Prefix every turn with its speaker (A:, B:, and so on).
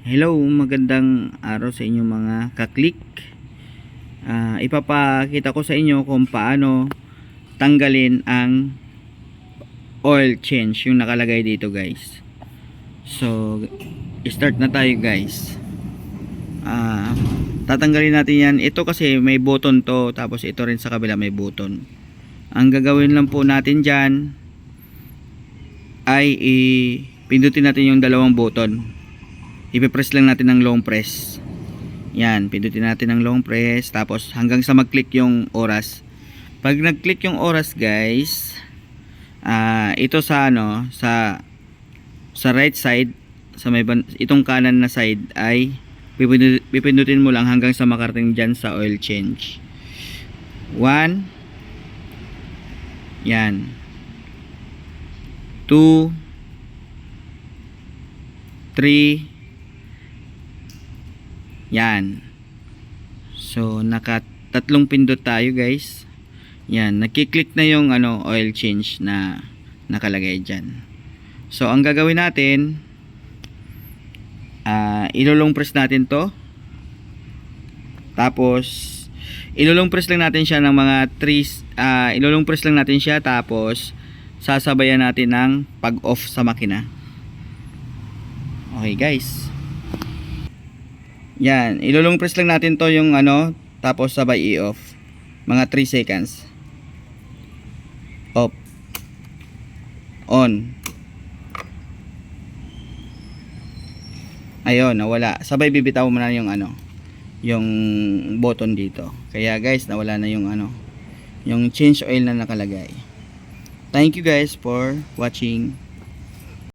A: Hello, magandang araw sa inyo mga kaklik. Ah, ipapakita ko sa inyo kung paano tanggalin ang oil change yung nakalagay dito guys. So, start na tayo guys. Ah, tatanggalin natin yan. Ito kasi may button to, tapos ito rin sa kabila may button. Ang gagawin lang po natin dyan ay i-pindutin natin yung dalawang button ipipress lang natin ng long press. Yan, pindutin natin ng long press. Tapos hanggang sa mag-click yung oras. Pag nag-click yung oras guys ah ito sa ano sa sa right side sa may ban- itong kanan na side ay pipindu- pipindutin mo lang hanggang sa makarating dyan sa oil change. 1 yan. 2 3 yan. So, naka tatlong pindot tayo guys. Yan, nakiklik na yung ano, oil change na nakalagay dyan. So, ang gagawin natin, ah ilulong press natin to. Tapos, ilulong press lang natin siya ng mga 3, ah ilulong press lang natin siya tapos sasabayan natin ng pag-off sa makina. Okay guys. Yan, ilulong press lang natin to yung ano, tapos sabay i-off. Mga 3 seconds. Off. On. Ayun, nawala. Sabay bibitaw mo na yung ano, yung button dito. Kaya guys, nawala na yung ano, yung change oil na nakalagay. Thank you guys for watching.